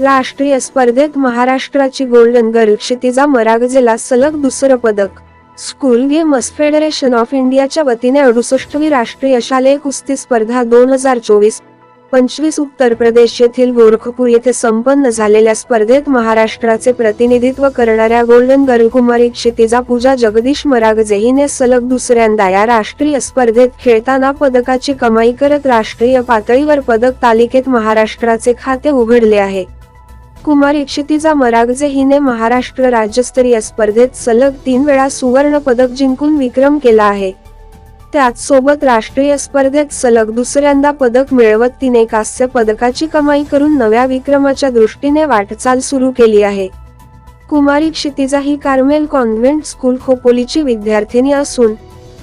राष्ट्रीय स्पर्धेत महाराष्ट्राची गोल्डन गर्ल क्षितिजा मरागजेला सलग दुसरं पदक. स्कूल गेम्स फेडरेशन ऑफ इंडियाच्या वतीने अडुसष्टवी राष्ट्रीय शालेय कुस्ती स्पर्धा दोन हजार चोवीस पंचवीस उत्तर प्रदेश येथील गोरखपूर येथे संपन्न झालेल्या स्पर्धेत महाराष्ट्राचे प्रतिनिधित्व करणाऱ्या गोल्डन गर्ल कुमारी क्षितिजा पूजा जगदीश मरागजे हिने सलग दुसऱ्यांदा या राष्ट्रीय स्पर्धेत खेळताना पदकाची कमाई करत राष्ट्रीय पातळीवर पदक तालिकेत महाराष्ट्राचे खाते उघडले आहे. कुमारी क्षितिजा मरागजे हिने महाराष्ट्र राज्यस्तरीय स्पर्धेत सलग तीन वेळा सुवर्ण पदक जिंकून विक्रम केला आहे. त्याच सोबत राष्ट्रीय स्पर्धेत सलग दुसऱ्यांदा पदक मिळवत तिने कांस्य पदकाची कमाई करून नव्या विक्रमाच्या दृष्टीने वाटचाल सुरू केली आहे. कुमारी क्षितिजा ही कार्मेल कॉन्व्हेंट स्कूल खोपोलीची विद्यार्थिनी असून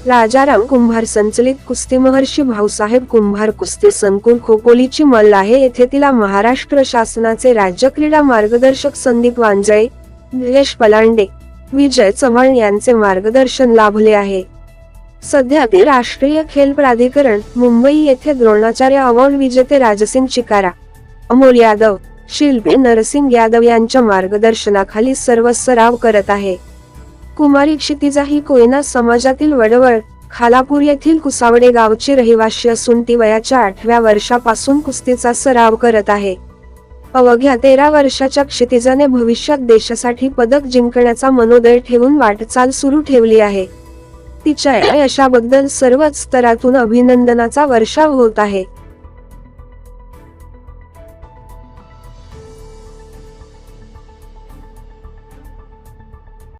राजाराम कुंभार संचलित कुस्ती महर्षी भाऊसाहेब कुंभार कुस्ती संकुल खोपोलीची मल्ल आहे. येथे तिला महाराष्ट्र शासनाचे राज्य क्रीडा मार्गदर्शक संदीप वांजळे निलेश पलांडे विजय चव्हाण यांचे मार्गदर्शन लाभले आहे. सध्या ती राष्ट्रीय खेल प्राधिकरण मुंबई येथे द्रोणाचार्य अवॉर्ड विजेते राजसिंग चिकारा अमोल यादव शिल्पी नरसिंग यादव यांच्या मार्गदर्शनाखाली सर्व सराव करत आहे. कुमारी क्षितिजा ही कोयना समाजातील वडवळ खालापूर येथील कुसावडे गावची रहिवाशी असून ती वयाच्या आठव्या वर्षापासून कुस्तीचा सराव करत आहे. अवघ्या तेरा वर्षाच्या क्षितिजाने भविष्यात देशासाठी पदक जिंकण्याचा मनोदय ठेवून वाटचाल सुरू ठेवली आहे. तिच्या यशाबद्दल सर्वच स्तरातून अभिनंदनाचा वर्षाव होत आहे.